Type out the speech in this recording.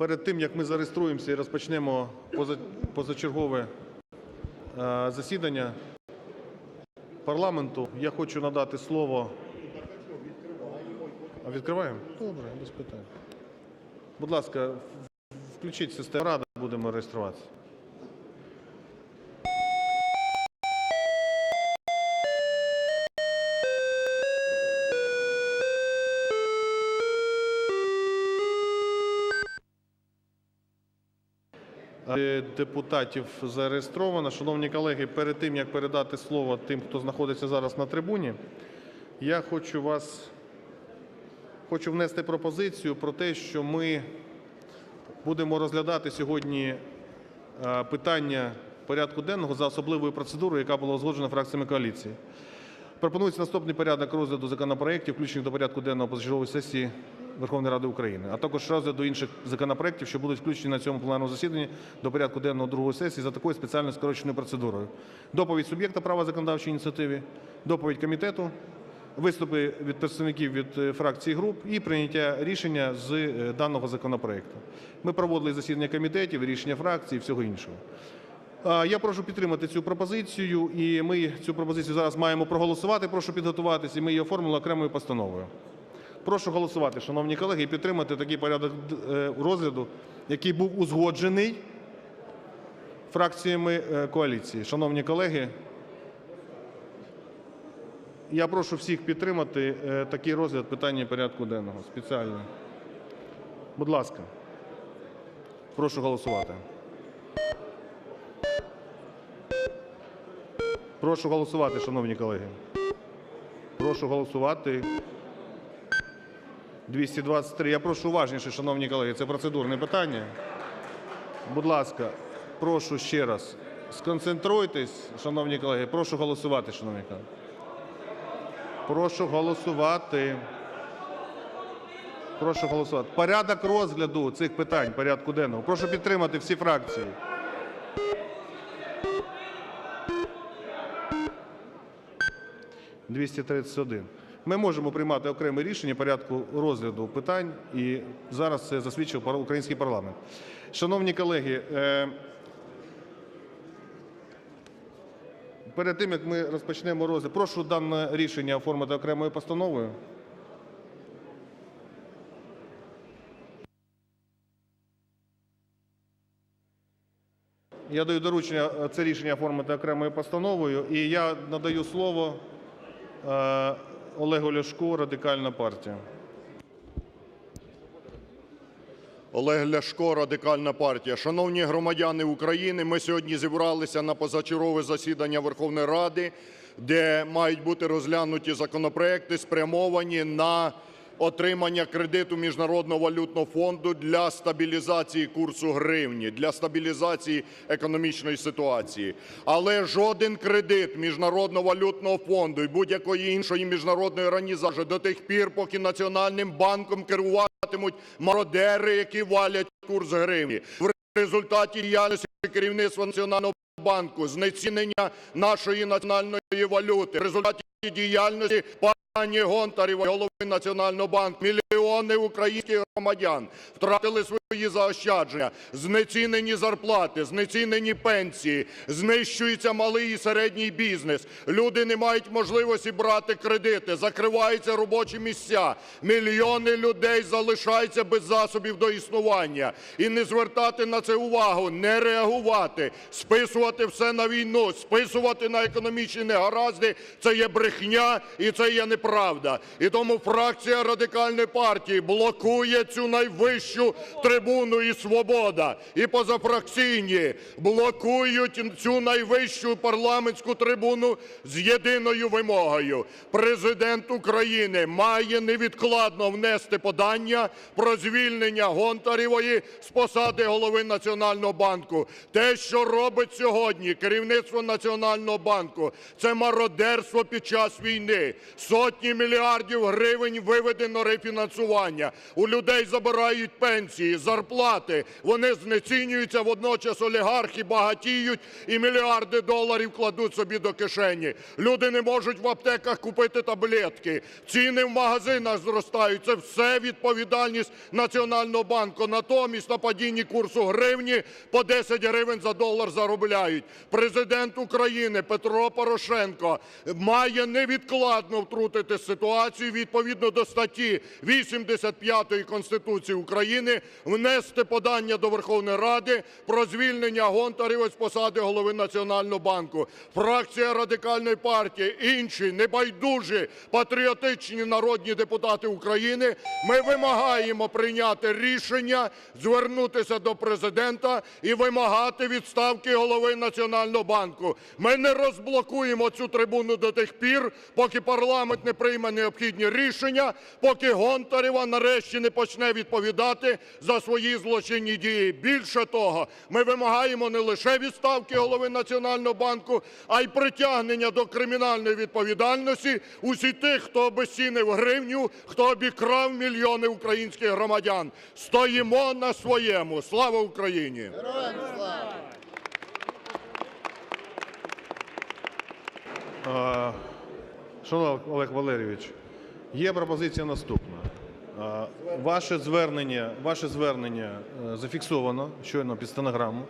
Перед тим, як ми зареєструємося і розпочнемо позачергове е, засідання парламенту, я хочу надати слово. А відкриваємо? Добре, без питань. Будь ласка, включіть систему Рада, будемо реєструватися. Депутатів зареєстровано. Шановні колеги, перед тим як передати слово тим, хто знаходиться зараз на трибуні, я хочу вас хочу внести пропозицію про те, що ми будемо розглядати сьогодні е, питання порядку денного за особливою процедурою, яка була узгоджена фракціями коаліції. Пропонується наступний порядок розгляду законопроєктів, включених до порядку денного позачергової сесії Верховної Ради України, а також розгляду інших законопроєктів, що будуть включені на цьому пленарному засіданні до порядку денного другої сесії за такою спеціальною скороченою процедурою. Доповідь суб'єкта права законодавчої ініціативи, доповідь комітету, виступи від представників від е, фракцій груп і прийняття рішення з е, даного законопроекту. Ми проводили засідання комітетів, рішення фракцій і всього іншого. Я прошу підтримати цю пропозицію, і ми цю пропозицію зараз маємо проголосувати. Прошу підготуватися, і ми її оформили окремою постановою. Прошу голосувати, шановні колеги, і підтримати такий порядок е, розгляду, який був узгоджений фракціями е, коаліції. Шановні колеги, я прошу всіх підтримати е, такий розгляд питання порядку денного спеціально. Будь ласка, прошу голосувати. Прошу голосувати, шановні колеги. Прошу голосувати. 223. Я прошу уважніше, шановні колеги, це процедурне питання. Будь ласка, прошу ще раз. Сконцентруйтесь, шановні колеги. Прошу голосувати, шановні колеги. Прошу голосувати. Прошу голосувати. Порядок розгляду цих питань порядку денного. Прошу підтримати всі фракції. – 231. Ми можемо приймати окреме рішення порядку розгляду питань, і зараз це засвідчив український парламент. Шановні колеги, е, перед тим як ми розпочнемо розгляд, прошу дане рішення оформити окремою постановою. Я даю доручення е, це рішення оформити окремою постановою, і я надаю слово Олегу Ляшку, Радикальна партія. Олег Ляшко, Радикальна партія. Шановні громадяни України, ми сьогодні зібралися на позачергове засідання Верховної Ради, де мають бути розглянуті законопроекти, спрямовані на отримання кредиту Міжнародного валютного фонду для стабілізації курсу гривні, для стабілізації економічної ситуації. Але жоден кредит Міжнародного валютного фонду і будь-якої іншої міжнародної організації до тих пір, поки Національним банком керуватимуть мародери, які валять курс гривні. В результаті діяльності керівництва Національного банку, знецінення нашої національної валюти, в результаті діяльності пані Гонтарєвої, голови Національного банку, мільйони українських громадян втратили свої заощадження, знецінені зарплати, знецінені пенсії, знищується малий і середній бізнес. Люди не мають можливості брати кредити, закриваються робочі місця. Мільйони людей залишаються без засобів до існування. І не звертати на це увагу, не реагувати, списувати все на війну, списувати на економічні негаразди – це є брехня і це є неправда. І тому фракція Радикальної партії блокує цю найвищу трибуну і свобода, і позафракційні блокують цю найвищу парламентську трибуну з єдиною вимогою. Президент України має невідкладно внести подання про звільнення Гонтарєвої з посади голови Національного банку. Те, що робить сьогодні керівництво Національного банку, це це мародерство під час війни. Сотні мільярдів гривень виведено рефінансування. У людей забирають пенсії, зарплати. Вони знецінюються, водночас олігархи багатіють і мільярди доларів кладуть собі до кишені. Люди не можуть в аптеках купити таблетки. Ціни в магазинах зростають. Це все відповідальність Національного банку. Натомість на падінні курсу гривні по 10 гривень за долар заробляють. Президент України Петро Порошенко має невідкладно втрутити ситуацію відповідно до статті 85 Конституції України, внести подання до Верховної Ради про звільнення Гонтарєва з посади голови Національного банку. Фракція Радикальної партії, інші небайдужі патріотичні народні депутати України, ми вимагаємо прийняти рішення, звернутися до Президента і вимагати відставки голови Національного банку. Ми не розблокуємо цю трибуну до тих пір, поки парламент не прийме необхідні рішення, поки Гонтарева нарешті не почне відповідати за свої злочинні дії. Більше того, ми вимагаємо не лише відставки голови Національного банку, а й притягнення до кримінальної відповідальності усіх тих, хто обезцінив гривню, хто обікрав мільйони українських громадян. Стоїмо на своєму. Слава Україні! Е, Шановний Олег Валерійович, є пропозиція наступна. Е, Ваше звернення, ваше звернення е, зафіксовано щойно під стенограму.